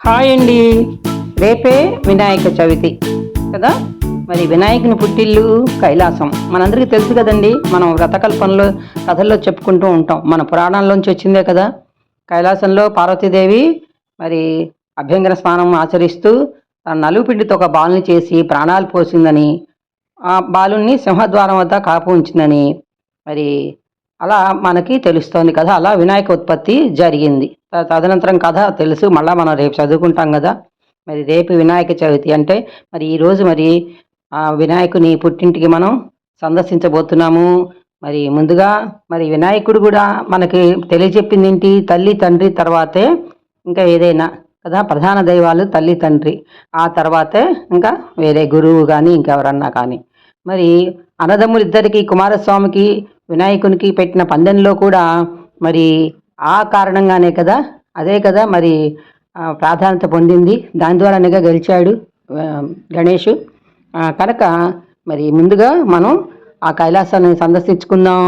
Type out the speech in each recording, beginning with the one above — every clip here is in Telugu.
హాయ్ అండి. రేపే వినాయక చవితి కదా? మరి వినాయకుని పుట్టిల్లు కైలాసం. మనందరికీ తెలుసు కదండి మనం వ్రతకల్పనలో కథల్లో చెప్పుకుంటూ ఉంటాం. మన పురాణాల్లోంచి వచ్చిందే కదా? కైలాసంలో పార్వతీదేవి మరి అభ్యంగన స్నానం ఆచరిస్తూ తన నలుపిండితో ఒక బాలుని చేసి ప్రాణాలు పోసిందని ఆ బాలుని సింహద్వారం వద్ద కాపు ఉంచిందని మరి అలా మనకి తెలుస్తోంది కదా. అలా వినాయక ఉత్పత్తి జరిగింది. తదనంతరం కథ తెలుసు మళ్ళీ మనం రేపు చదువుకుంటాం కదా. మరి రేపు వినాయక చవితి అంటే మరి ఈరోజు మరి ఆ వినాయకుని పుట్టింటికి మనం సందర్శించబోతున్నాము. మరి ముందుగా మరి వినాయకుడు కూడా మనకి తెలియజెప్పింది ఏంటి? తల్లి తండ్రి తర్వాతే ఇంకా ఏదైనా కదా ప్రధాన దైవాలు తల్లి తండ్రి. ఆ తర్వాతే ఇంకా వేరే గురువు కానీ ఇంకెవరన్నా కానీ. మరి అన్నదమ్ములు ఇద్దరికి కుమారస్వామికి వినాయకునికి పెట్టిన పందెంలో కూడా మరి ఆ కారణంగానే కదా? అదే కదా మరి ప్రాధాన్యత పొందింది. దాని ద్వారానేగా గెలిచాడు గణేష్. కనుక మరి ముందుగా మనం ఆ కైలాసాన్ని సందర్శించుకుందాం.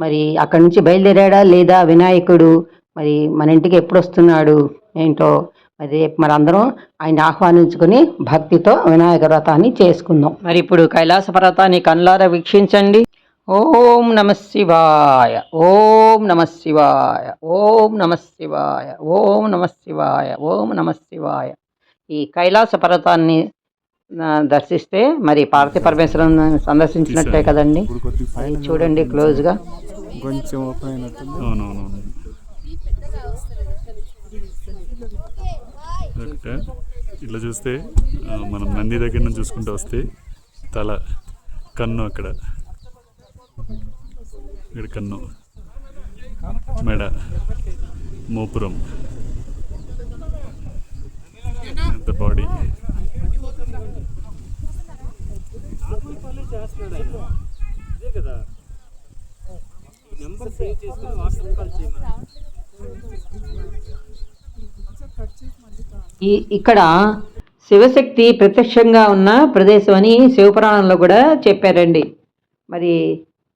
మరి అక్కడి నుంచి బయలుదేరాడా లేదా వినాయకుడు? మరి మన ఇంటికి ఎప్పుడు వస్తున్నాడు ఏంటో మరి రేపు మరి అందరం ఆయన ఆహ్వానించుకుని భక్తితో వినాయక వ్రతాన్ని చేసుకుందాం. మరి ఇప్పుడు కైలాస పర్వతాన్ని కళ్ళారా వీక్షించండి. ఓం నమ శివాయ ఓం నమ శివాయ ఓం నమ శివాయ ఓం నమ శివాయ ఓం నమ శివాయ. ఈ కైలాస పర్వతాన్ని దర్శిస్తే మరి పార్వతీ పరమేశ్వరం సందర్శించినట్టే కదండి. చూడండి క్లోజ్గా. కొంచెం ఇట్లా చూస్తే మనం నంది దగ్గర నుంచి చూసుకుంటూ వస్తే తల కన్ను అక్కడ. ఇక్కడ కన్ను. మెడ. మోపురం. ఎంత బాడీ? ఈ ఇక్కడ శివశక్తి ప్రత్యక్షంగా ఉన్న ప్రదేశం అని శివపురాణంలో కూడా చెప్పారండి. మరి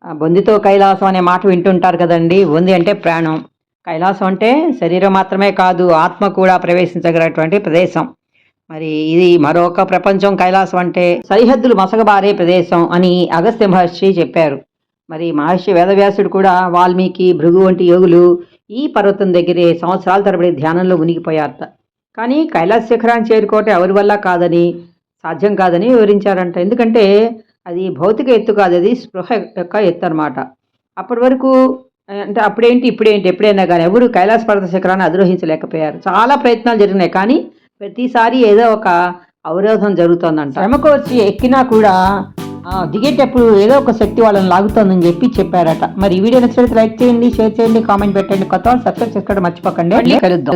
బొందితో కైలాసం అనే మాట వింటుంటారు కదండి. బొంది అంటే ప్రాణం. కైలాసం అంటే శరీరం మాత్రమే కాదు ఆత్మ కూడా ప్రవేశించగలటువంటి ప్రదేశం. మరి ఇది మరొక ప్రపంచం కైలాసం అంటే సరిహద్దులు మసగబారే ప్రదేశం అని అగస్త్య మహర్షి చెప్పారు. మరి మహర్షి వేదవ్యాసుడు కూడా వాల్మీకి భృగు వంటి యోగులు ఈ పర్వతం దగ్గరే సంవత్సరాల తరబడి ధ్యానంలో మునిగిపోయారట. కానీ కైలాస శిఖరాన్ని చేరుకోవటం ఎవరి వల్ల కాదని సాధ్యం కాదని వివరించారంట. ఎందుకంటే అది భౌతిక ఎత్తు కాదు అది స్పృహ యొక్క ఎత్తు అనమాట అప్పటి వరకు అంటే అప్పుడేంటి ఇప్పుడేంటి ఎప్పుడైనా కానీ ఎవరు కైలాస పర్వత శిఖరాన్ని అధిరోహించలేకపోయారు. చాలా ప్రయత్నాలు జరిగినాయి కానీ ప్రతిసారి ఏదో ఒక అవరోధం జరుగుతోందంట. శ్రమకు వచ్చి ఎక్కినా కూడా దిగేటప్పుడు ఏదో ఒక శక్తి వాళ్ళని లాగుతోందని చెప్పి చెప్పారట. మరి ఈ వీడియో నచ్చినట్లయితే లైక్ చేయండి షేర్ చేయండి కామెంట్ పెట్టండి. కొత్త సబ్స్క్రైబ్ చేసుకోవడం మర్చిపోకండి. కలుద్దాం.